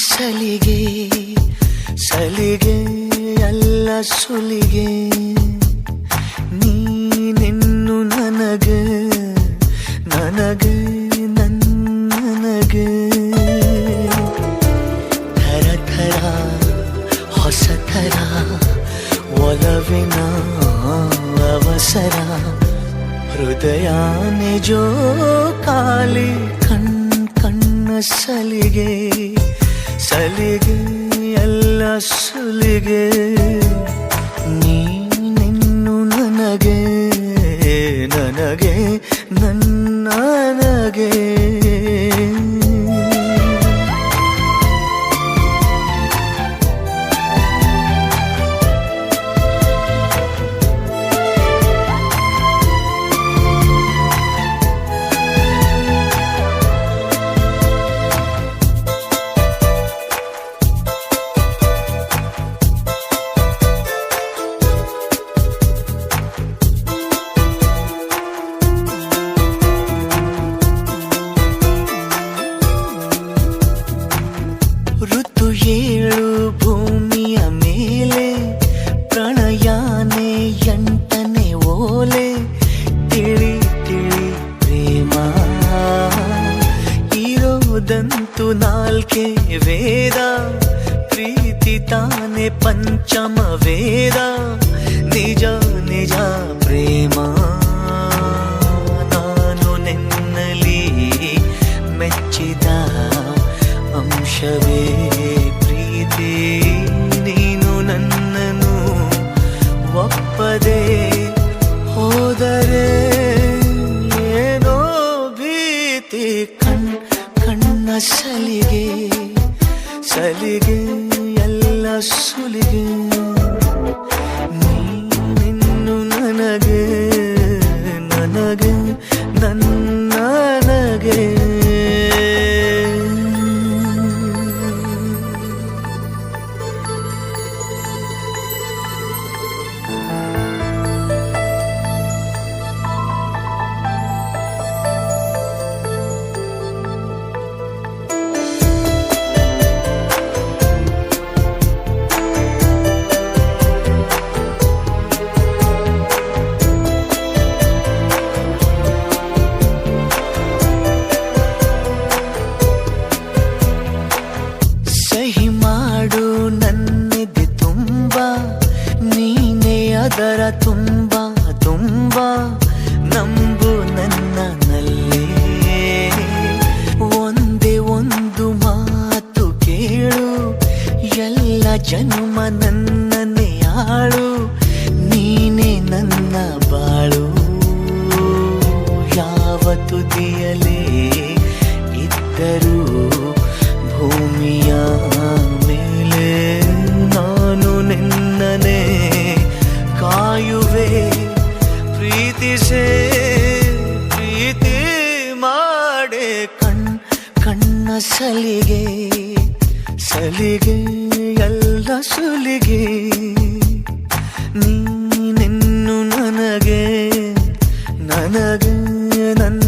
ಸಲಿಗೆ ಸಲಿಗೆ ಅಲ್ಲ ಸುಲಿಗೆ, ನೀನೆನ್ನು ನನಗೆ ನನಗೆ ನನ್ನನಗೆ. ಥರ ಥರ, ಹೊಸ ಥರ, ಒಲವಿನ ಅವಸರ, ಹೃದಯ ನಿಜೋ ಕಾಲಿ ಕಣ್ ಕಣ್ಣ ಸಲಿಗೆ. ಸಲಿಗೆ ಎಲ್ಲ ಸುಲಿಗೆ ನೀನು ನನಗೆ ನನಗೆ ನನ್ನನಗೆ ಪ್ರಣಯಾನೆ ಎಂಟನೆ ಓಲೆ ತಿಳಿ ತಿಳಿ ಪ್ರೇಮ ಇರೋದಂತೂ ನಾಲ್ಕೆ ವೇದ ಪ್ರೀತಿ ತಾನೆ ಪಂಚಮ ವೇದ ನಿಜ ನಿಜ ಪ್ರೇಮ ನಾನು ನಿನ್ನಲಿ ಮೆಚ್ಚಿದ ಅಂಶವೇ ಪ್ರೀತಿ ಸಲಿಗೆ ಸಲಿಗೆ ಎಲ್ಲ ಸುಲಿಗೆ ನೀನಿನ್ನು ನನಗೆ ನನಗೆ ನನ್ನನಗೆ ಅದರ ತುಂಬ ತುಂಬ ನಂಬು ನನ್ನ ಒಂದೇ ಒಂದು ಮಾತು ಕೇಳು, ಎಲ್ಲ ಜನ್ಮ ನನ್ನನ್ನೇ ಆಳು, ನೀನೇ ನನ್ನ ಬಾಳು. ಯಾವ ತುದಿಯಲೇ ಇದ್ದರೂ ಪ್ರೀತಿಸೇ ಪ್ರೀತಿ ಮಾಡೆ ಕಣ್ ಕಣ್ಣ ಸಲಿಗೆ ಸಲಿಗೆ ಎಲ್ಲ ಸುಲಿಗೆ. ನೀನೆನ್ನು ನನಗೆ ನನಗೆ ನನ್ನ